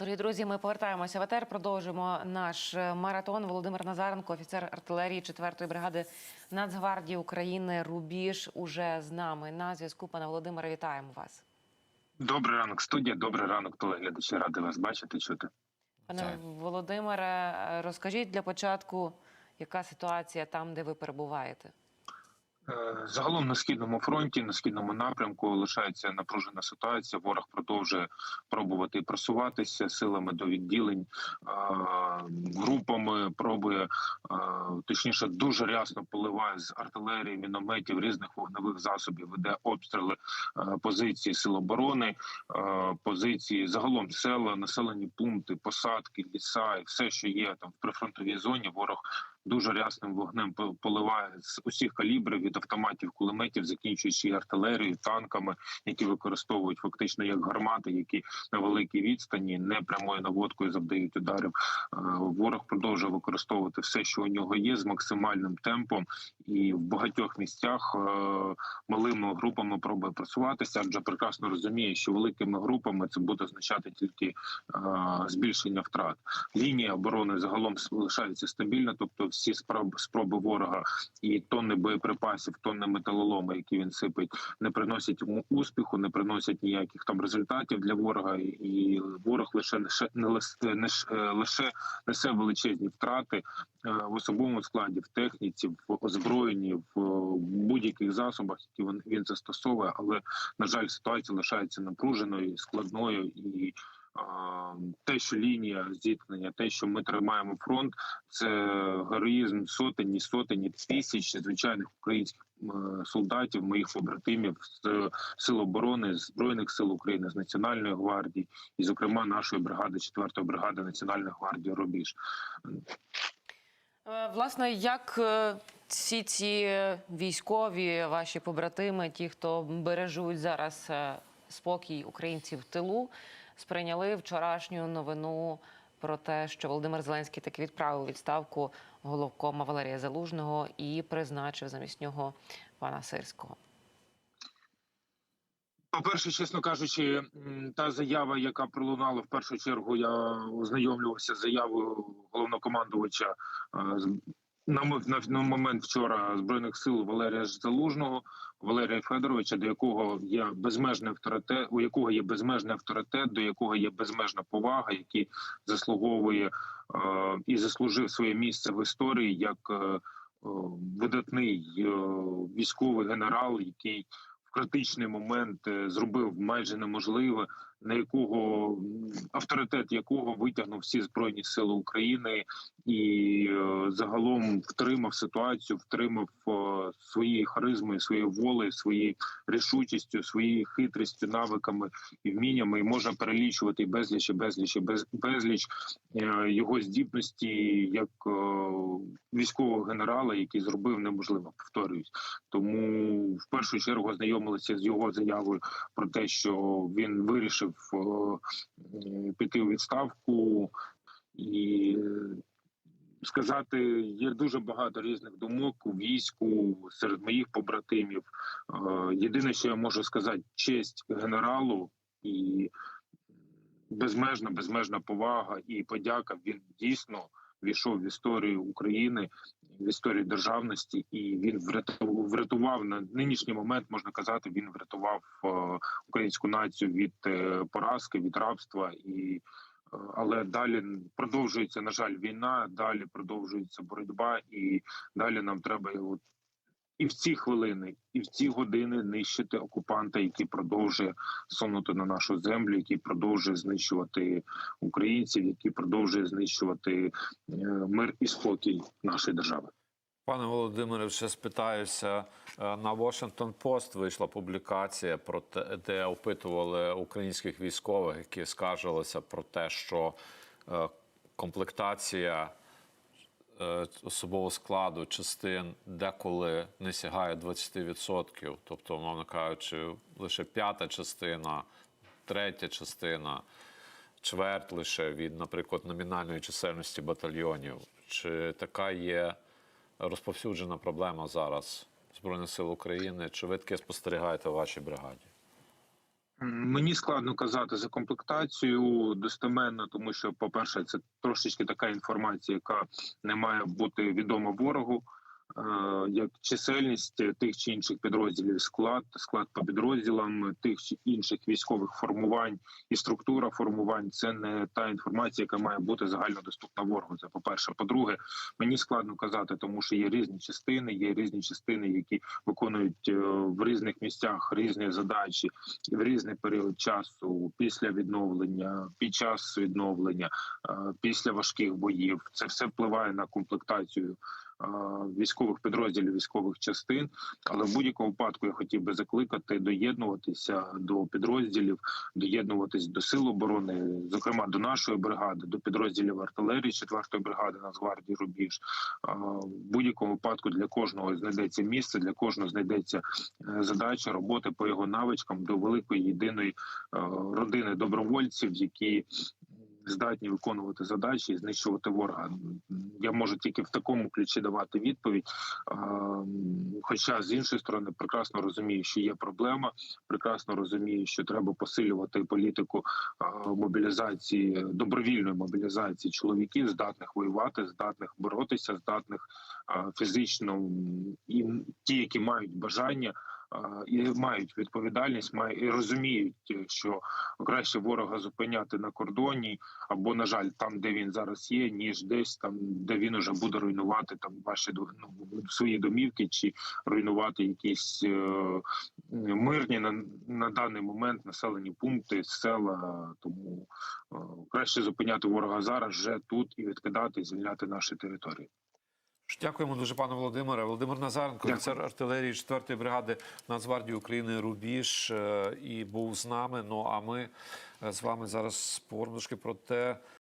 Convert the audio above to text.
Дорогі друзі, ми повертаємося в етер. Продовжимо наш е, маратон. Володимир Назаренко, офіцер артилерії 4-ї бригади Нацгвардії України. Рубіж уже з нами на зв'язку. Пане Володимире, вітаємо вас. Добрий ранок, студія. Добрий ранок, телеглядачі. Радий вас бачити, чути. Пане Так. Володимире, е, розкажіть для початку, яка ситуація там, де ви перебуваєте? Е, Загалом на східному фронті, на східному напрямку лишається напружена ситуація. Ворог продовжує пробувати просуватися силами до відділень, е, групами пробує, е, точніше, дуже рясно поливає з артилерії, мінометів, різних вогневих засобів. Веде обстріли позиції сил оборони, позиції загалом села, населені пункти, посадки, ліса і все, що є там в прифронтовій зоні. Ворог дуже рясним вогнем по- поливає з усіх калібрів від автоматів, кулеметів, закінчуючи артилерією, танками, які використовують фактично як гармати, які на великій відстані не прямою наводкою завдають ударів. Е, Ворог продовжує використовувати все, що у нього є, з максимальним темпом, і в багатьох місцях е, малими групами пробує просуватися, адже прекрасно розуміє, що великими групами це буде означати тільки е, збільшення втрат. Лінія оборони загалом лишається стабільна, тобто всі спроби, ворога і тонни боєприпасів, тонни металолому, які він сипить, не приносять йому успіху, не приносять ніяких там результатів для ворога, і ворог лише не лише, е, лише несе величезні втрати в особовому складі, в техніці, в озброєнні, в е, будь-яких засобах, які він, він застосовує. Але на жаль, ситуація лишається напруженою, складною і. Те, що лінія зіткнення, те, що ми тримаємо фронт, це героїзм сотень, і сотень, тисяч звичайних українських е, солдатів, моїх побратимів з сил оборони, з збройних сил України, з національної гвардії, і, зокрема, нашої бригади, 4-ї бригади Національної гвардії Рубіж. Е, Власне, як е, всі ці військові, ваші побратими, ті, хто бережуть зараз е, спокій українців в тилу, сприйняли вчорашню новину про те, що Володимир Зеленський таки відправив відставку головкома Валерія Залужного і призначив замість нього пана Сирського. По-перше, чесно кажучи, та заява, яка пролунала в першу чергу, я ознайомлювався з заявою головнокомандувача е, на момент вчора збройних сил Валерія Залужного, Валерія Федоровича, до якого є безмежний авторитет, у якого є безмежний авторитет, до якого є безмежна повага, який заслуговує е, і заслужив своє місце в історії як е, е, видатний е, військовий генерал, який критичний момент е, зробив майже неможливе, на якого авторитет якого витягнув всі збройні сили України і е, загалом втримав ситуацію, втримав е, своєю харизмою, своєю волею, своєю рішучістю, своєю хитрістю, навиками і вміннями, і можна перелічувати безліч, і безліч, і безліч е, його здібності як військового генерала, який зробив неможливе, повторююсь. Тому в першу чергу знайомилися з його заявою про те, що він вирішив е, е, піти у відставку і. Сказати, є дуже багато різних думок у війську серед моїх побратимів. Е, Єдине, що я можу сказати, честь генералу і безмежна, безмежна повага і подяка. Він дійсно війшов в історію України, в історію державності, і він врятував, на нинішній момент, можна казати, він врятував е, українську націю від е, поразки, від рабства і. е, Але далі продовжується на жаль війна, далі продовжується боротьба, і далі нам треба його і в ці хвилини, і в ці години нищити окупанта, який продовжує сунути на нашу землю, який продовжує знищувати українців, який продовжує знищувати е, мир і спокій нашої держави. Пане Володимире, ще спитаюся. Е, На Washington Post вийшла публікація про те, де опитували українських військових, які скаржилися про те, що е, комплектація особового складу частин деколи не сягає 20%. Тобто, мовно кажучи, лише п'ята частина, третя частина, чверть лише від, наприклад, номінальної чисельності батальйонів. Чи така є розповсюджена проблема зараз Збройних сил України? Чи ви таке спостерігаєте в вашій бригаді? Мені складно казати за комплектацію достеменно, тому що, по-перше, це трошечки така інформація, яка не має бути відома ворогу. Е, Як чисельність тих чи інших підрозділів, склад, склад по підрозділам тих чи інших військових формувань і структура формувань це не та інформація, яка має бути загальнодоступна ворогу. Це по перше. По-друге, мені складно казати, тому що є різні частини, є різні частини, які виконують е, в різних місцях різні задачі в різний період часу, після відновлення, під час відновлення, е, після важких боїв. Це все впливає на комплектацію військових підрозділів, військових частин. Але в будь-якому випадку я хотів би закликати доєднуватися до підрозділів, доєднуватись до сил оборони, зокрема до нашої бригади, до підрозділів артилерії 4-ї бригади Нацгвардії Рубіж. Е, В будь-якому випадку для кожного знайдеться місце, для кожного знайдеться е, задача роботи по його навичкам до великої єдиної е, родини добровольців, які здатні виконувати задачі і знищувати ворога. Я можу тільки в такому ключі давати відповідь. Хоча з іншої сторони прекрасно розумію, що є проблема, прекрасно розумію, що треба посилювати політику мобілізації, добровільної мобілізації чоловіків, здатних воювати, здатних боротися, здатних фізично і ті, які мають бажання. І мають відповідальність, має і розуміють, е, що краще ворога зупиняти на кордоні, або на жаль, там, де він зараз є, ніж десь там, де він уже буде руйнувати там ваші ну, свої домівки чи руйнувати якісь е, мирні на, на даний момент населені пункти, села. Тому е, краще зупиняти ворога зараз, вже тут і відкидати, звільняти наші території. Дякуємо дуже, пане Володимире. Володимир Назаренко, офіцер артилерії 4-ї бригади Нацгвардії України Рубіж е, і був з нами. Ну а ми е, з вами зараз трошки про те,